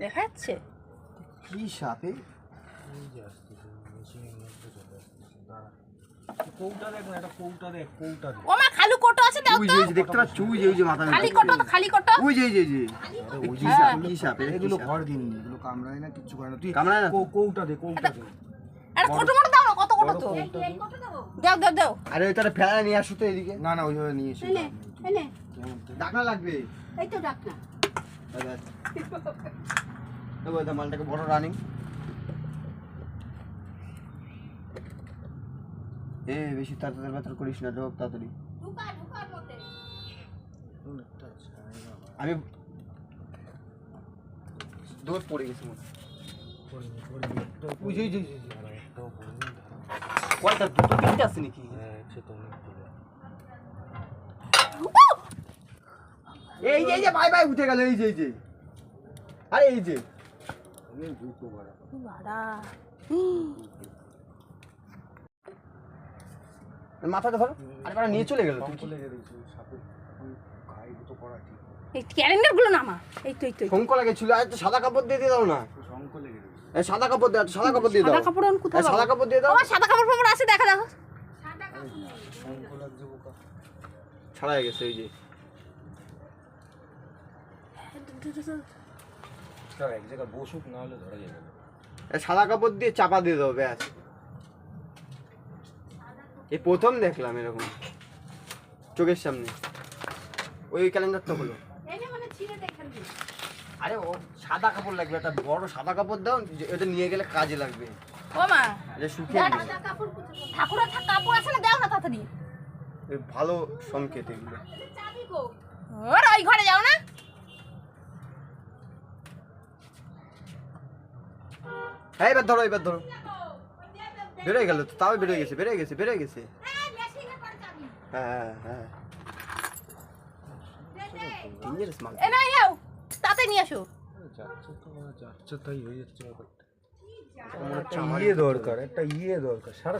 দেখা যাচ্ছে কি সাপে? কৌটা দেখ না কৌটা দেখ কৌটা দেখ। কোটো আছে দাও তো। ওই যে দেখতে পাচ্ছ ওই যে ওই যে মাথা খালি কোটো খালি কোটো। ওই যে ওই যে ওই যে। আরে ওই কি হ্যাঁ। সাপ কি সাপ? এগুলো ঘর এগুলো কামড়ায় না কিচ্ছু করে না। তুই কামড়ায় না? কৌটা দে কৌটা দে। আরে কোটো মোটো দাও না কত কোটো? তো দাও দাও দাও। আরে ওই তারা ফেলা নিয়ে আসো তো এদিকে। না না ওইভাবে নিয়ে এসে এনে এনে। ডাকনা লাগবে। এই তো ডাক দেখো এটা মালটাকে বড় রানিং এ বেশি তাড়াতাড়ি ব্যাটার করিস না ঢোক তাড়াতাড়ি। আমি দৌড় পড়ে গেছি মনে। কয়টা দুটো তিনটে আছে নাকি? হ্যাঁ, এই যে বাই বাই উঠে গেল এই যে এই যে। আরে এই যে অনেক দ্রুত বাড়া। বাড়া মাথাটা ধরো আরে বাড়া নিয়ে চলে গেল লেগে তো করা ঠিক। এই ক্যালেন্ডারগুলো নামা এই তো এই তো এই তো। শঙ্খ আর সাদা কাপড় দিয়ে দিয়ে দাও না লেগে। সাদা কাপড় দাও সাদা কাপড় দিয়ে দাও সাদা কাপড় কোথায় সাদা কাপড় দিয়ে দাও আমার সাদা কাপড় ফাপড় আছে দেখা দেখো শঙ্খ লাগছে বোকা। ছাড়া গেছে ওই যে তার এক জায়গায় বসুক না হলে ধরা যাবে না। সাদা কাপড় দিয়ে চাপা দিয়ে দাও ব্যাস। এই প্রথম দেখলাম এরকম। চোখের সামনে। ওই ক্যালেন্ডারটা হলো। এনে মানে। আরে ও সাদা কাপড় লাগবে একটা বড় সাদা কাপড় দাও যে এটা নিয়ে গেলে কাজে লাগবে। ও মা এটা শুকিয়ে সাদা কাপড় ঠাকুরের কাপড় আছে না দাও না তাড়াতাড়ি। ভালো সংকেত এগুলো। ওর ওই ঘরে যাও না। হ্যাঁ এবার ধরো এবার ধরো। বেরোয় গেল তো তাও বেরোয় গেছে বেরোয় গেছে বেরোয় গেছে। হ্যাঁ হ্যাঁ ডেঞ্জারাস মাল এ না যাও তাতে নিয়ে আসো। যাচ্ছে তো যাচ্ছে তাই হয়ে যাচ্ছে ব্যাপারটা। ইয়ে দরকার একটা ইয়ে দরকার সারা।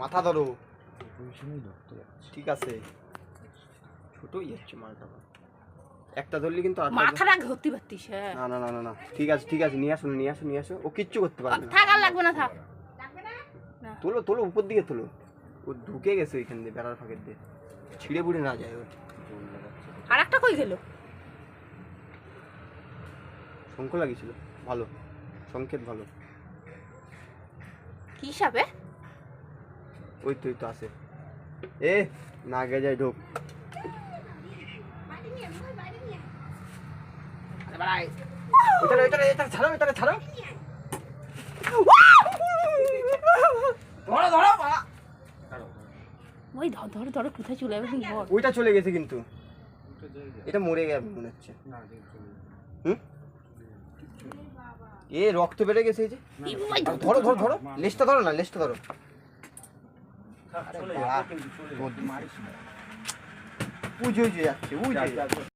মাথা ধরো। ঠিক আছে। ছোটই যাচ্ছে মালটা। একটা ধরলি কিন্তু ধর- মাথাটা ধরতে পারতিস না না না না ঠিক আছে ঠিক আছে নিয়ে আসো নিয়ে আসো নিয়ে আসো। ও কিচ্ছু করতে পারবে না। থাক আর লাগবে না থাক। তোলো তোলো উপর দিকে তোলো। ও ঢুকে গেছে ওইখান দিয়ে বেড়ার ফাঁকের দিয়ে। ছিঁড়ে বুড়ে না যায় ও। আর একটা কই গেল? শঙ্খ লাগিয়েছিল। ভালো। সংকেত ভালো। কি হিসাবে? ওই তো ওই তো আছে। এ না গে যায় ঢোক বাইরে নিয়ে আয়, ওই বাইরে নিয়ে ওইটারে এটা ছাড়ো ছাড়ো ধরো ধরো ধর ধর কোথায় চলে তুমি ধর ওইটা চলে গেছে কিন্তু এটা মরে গেছে মনে হচ্ছে। হুম এ রক্ত বেড়ে গেছে এই যে ধরো ধরো ধরো লেজটা ধরো না লেজটা ধরো না। উজে উজে যাচ্ছে